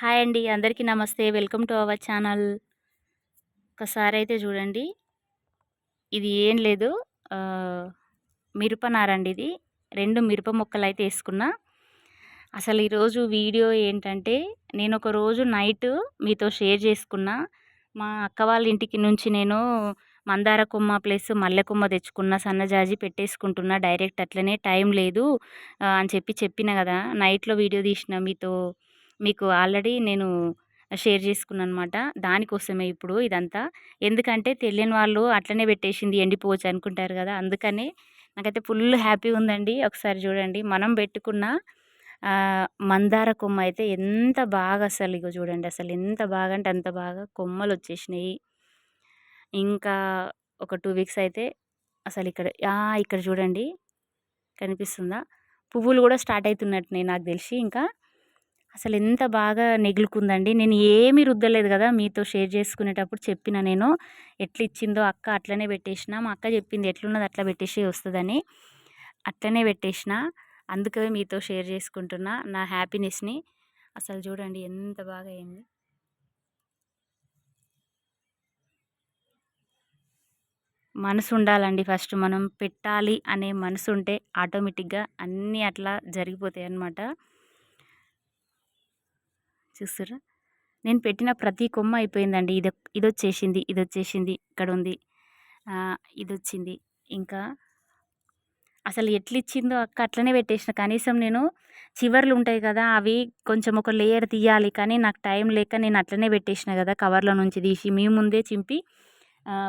Hi అండి అందరికీ నమస్తే. Welcome to our channel. ఒకసారి అయితే చూడండి. ఇది ఏం లేదు. మిరపనారండి ఇది. రెండు మిరప మొక్కలు అయితే వేసుకున్నా. అసలు ఈరోజు వీడియో ఏంటంటే నేను ఒక రోజు నైట్ మీతో షేర్ చేసుకున్నా. మా అక్క వాళ్ళ ఇంటికి నుంచి నేను మందార కొమ్మ ప్లస్ మల్లె కొమ్మ తెచ్చుకున్న సన్నజాజి పెట్టేసుకుంటున్నా. డైరెక్ట్ అట్లనే టైం లేదు. అని చెప్పి చెప్పిన కదా నైట్లో వీడియో తీసిన మీతో. మీకు ఆల్రెడీ నేను షేర్ చేసుకున్నాను అనమాట దానికోసమే ఇప్పుడు ఇదంతా. ఎందుకంటే తెలియని వాళ్ళు అట్లనే పెట్టేసింది ఎండిపోవచ్చు అనుకుంటారు కదా! అందుకనే నాకైతే ఫుల్ హ్యాపీ ఉందండి. ఒకసారి చూడండి. మనం పెట్టుకున్న మందార కొమ్మ అయితే ఎంత బాగా అసలు ఇగో చూడండి. అసలు ఎంత బాగా అంటే అంత బాగా కొమ్మలు వచ్చేసినాయి ఇంకా ఒక టూ వీక్స్ అయితే అసలు ఇక్కడ ఇక్కడ చూడండి. కనిపిస్తుందా? పువ్వులు కూడా స్టార్ట్ అవుతున్నట్టున్నాయి నాకు తెలిసి ఇంకా. అసలు ఎంత బాగా నెగులుకుందండి. నేను ఏమీ రుద్దలేదు కదా మీతో షేర్ చేసుకునేటప్పుడు చెప్పిన నేను. ఎట్లా ఇచ్చిందో అక్క అట్లనే పెట్టేసిన మా అక్క చెప్పింది ఎట్లున్నది అట్లా పెట్టేసి వస్తుందని. అట్లనే పెట్టేసిన అందుకే మీతో షేర్ చేసుకుంటున్నా నా హ్యాపీనెస్ని. అసలు చూడండి ఎంత బాగా అయింది. మనసు ఉండాలండి ఫస్ట్ మనం పెట్టాలి అనే మనసు ఉంటే ఆటోమేటిక్గా అన్నీ అట్లా జరిగిపోతాయి అన్నమాట చూస్తురా నేను పెట్టిన ప్రతి కొమ్మ అయిపోయిందండి. ఇది ఇది వచ్చేసింది ఇది వచ్చేసింది ఇక్కడ ఉంది ఇది వచ్చింది ఇంకా అసలు ఎట్లా ఇచ్చిందో అక్క అట్లనే పెట్టేసిన. కనీసం నేను చివర్లు ఉంటాయి కదా అవి కొంచెం ఒక లేయర్ తీయాలి కానీ నాకు టైం లేక నేను అట్లనే పెట్టేసిన కదా కవర్లో నుంచి తీసి. మీ ముందే చింపి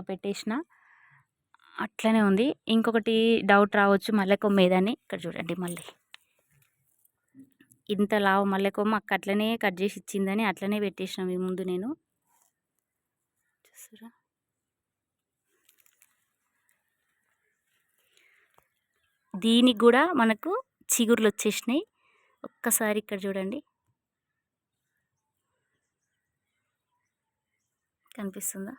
పెట్టేసిన. అట్లనే ఉంది. ఇంకొకటి డౌట్ రావచ్చు మళ్ళీ కొమ్మేదని ఇక్కడ చూడండి మళ్ళీ. ఇంత లావు మల్లె కొమ్మ అక్క అట్లనే కట్ చేసి ఇచ్చిందని అట్లనే పెట్టేసిన మీ ముందు నేను. చూసారా దీనికి కూడా మనకు చిగుర్లు వచ్చేసినాయి. ఒక్కసారి ఇక్కడ చూడండి. కనిపిస్తుందా?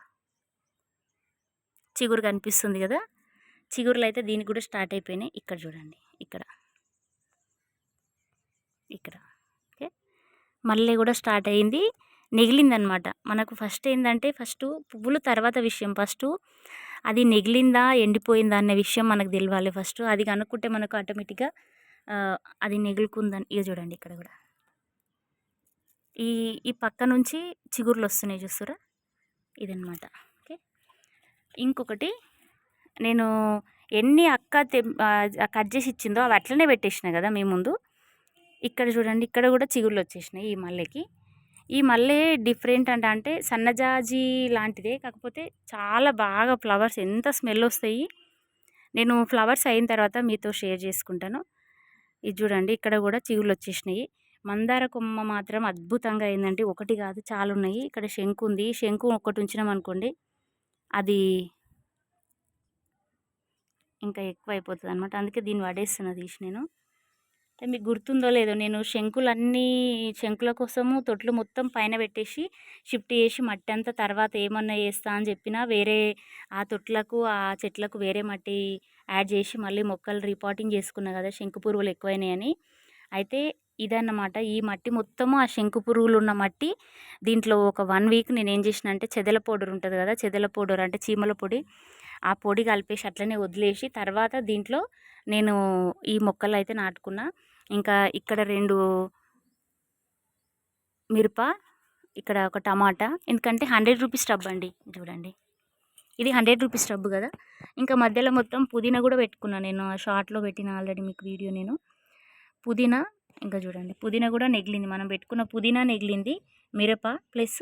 చిగురు కనిపిస్తుంది కదా? చిగురులు అయితే దీనికి కూడా స్టార్ట్ అయిపోయినాయి. ఇక్కడ చూడండి. ఇక్కడ. ఇక్కడ. ఓకే. మళ్ళీ కూడా స్టార్ట్ అయింది. నెగిలిందనమాట. మనకు ఫస్ట్ ఏంటంటే ఫస్ట్ పువ్వులు తర్వాత విషయం. ఫస్ట్ అది నెగిలిందా ఎండిపోయిందా అనే విషయం మనకు తెలియాలి ఫస్ట్. అది కనుక్కుంటే మనకు ఆటోమేటిక్గా అది నెగులుకుందని. ఇక చూడండి ఇక్కడ కూడా. ఈ ఈ పక్క నుంచి చిగుర్లు వస్తున్నాయి చూస్తురా? ఇదనమాట. ఓకే. ఇంకొకటి నేను ఎన్ని అక్క తె కట్ చేసి ఇచ్చిందో అవి అట్లనే పెట్టేసిన కదా మీ ముందు. ఇక్కడ చూడండి ఇక్కడ కూడా చిగుళ్ళు వచ్చేసినాయి ఈ మల్లెకి. ఈ మల్లె డిఫరెంట్ అంట అంటే సన్నజాజి లాంటిదే కాకపోతే చాలా బాగా ఫ్లవర్స్ ఎంత స్మెల్ వస్తాయి. నేను ఫ్లవర్స్ అయిన తర్వాత మీతో షేర్ చేసుకుంటాను. ఇది చూడండి ఇక్కడ కూడా చిగుళ్ళు వచ్చేసినాయి. మందార కొమ్మ మాత్రం అద్భుతంగా అయిందండి. ఒకటి కాదు చాలా ఉన్నాయి. ఇక్కడ శంకు ఉంది. శంకు ఒకటి ఉంచినాం అనుకోండి అది ఇంకా ఎక్కువ అయిపోతుంది అనమాట అందుకే దీన్ని పడేస్తున్నా తీసి నేను. అంటే మీకు గుర్తుందో లేదో నేను శంకులన్నీ శంకుల కోసము తొట్లు మొత్తం పైన పెట్టేసి షిఫ్ట్ చేసి మట్టి అంతా తర్వాత ఏమన్నా చేస్తా అని చెప్పినా వేరే ఆ తొట్లకు ఆ చెట్లకు వేరే మట్టి యాడ్ చేసి మళ్ళీ మొక్కలు రిపోర్టింగ్ చేసుకున్నా కదా శంకు పురుగులు ఎక్కువైనాయని అయితే ఇదన్నమాట ఈ మట్టి మొత్తము ఆ శంకు పురుగులు ఉన్న మట్టి దీంట్లో ఒక వన్ వీక్ నేను ఏం చేసిన అంటే చెదల పౌడర్ ఉంటుంది కదా చెదల పౌడర్ అంటే చీమల పొడి ఆ పొడి కలిపేసి అట్లనే వదిలేసి తర్వాత దీంట్లో నేను ఈ మొక్కలు అయితే నాటుకున్నా. ఇంకా ఇక్కడ రెండు మిరప ఇక్కడ ఒక టమాటా ఎందుకంటే హండ్రెడ్ రూపీస్ టబ్ అండి చూడండి. ఇది హండ్రెడ్ రూపీస్ టబ్ కదా. ఇంకా మధ్యలో మొత్తం పుదీనా కూడా పెట్టుకున్నాను నేను షార్ట్లో పెట్టిన ఆల్రెడీ మీకు వీడియో నేను. పుదీనా ఇంకా చూడండి పుదీనా కూడా నెగిలింది. మనం పెట్టుకున్న పుదీనా నెగిలింది మిరప ప్లస్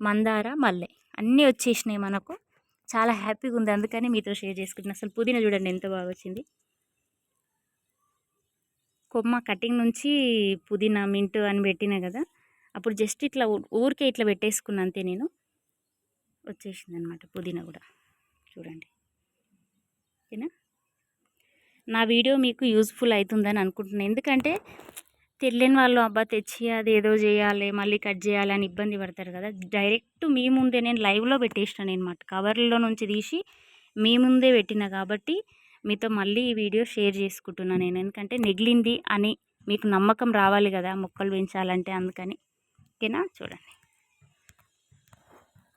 మందార మల్లె. అన్నీ వచ్చేసినాయి మనకు. చాలా హ్యాపీగా ఉంది. అందుకని మీతో షేర్ చేసుకుంటున్నాను అసలు పుదీనా చూడండి ఎంత బాగా వచ్చింది. కొమ్మ కటింగ్ నుంచి పుదీనా మింట్ అని పెట్టినా కదా అప్పుడు జస్ట్ ఇట్లా ఊ- ఊరికే ఇట్లా పెట్టేసుకున్నా అంతే నేను. వచ్చేసింది అనమాట పుదీనా కూడా. చూడండి. ఓకేనా? నా వీడియో మీకు యూజ్ఫుల్ అవుతుందని అనుకుంటున్నాను ఎందుకంటే తెలియని వాళ్ళు అబ్బా తెచ్చి అది ఏదో చేయాలి మళ్ళీ కట్ చేయాలి అని ఇబ్బంది పడతారు కదా. డైరెక్ట్ మీ ముందే నేను లైవ్లో పెట్టేసినాను అనమాట కవర్లో నుంచి తీసి మీ ముందే పెట్టిన కాబట్టి మీతో మళ్ళీ ఈ వీడియో షేర్ చేసుకుంటున్నాను నేను. ఎందుకంటే నెగిలింది అని మీకు నమ్మకం రావాలి కదా మొక్కలు పెంచాలంటే అందుకని. ఓకేనా? చూడండి.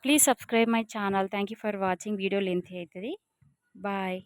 Please subscribe my channel. Thank you for watching. Video length అవుతుంది. బాయ్.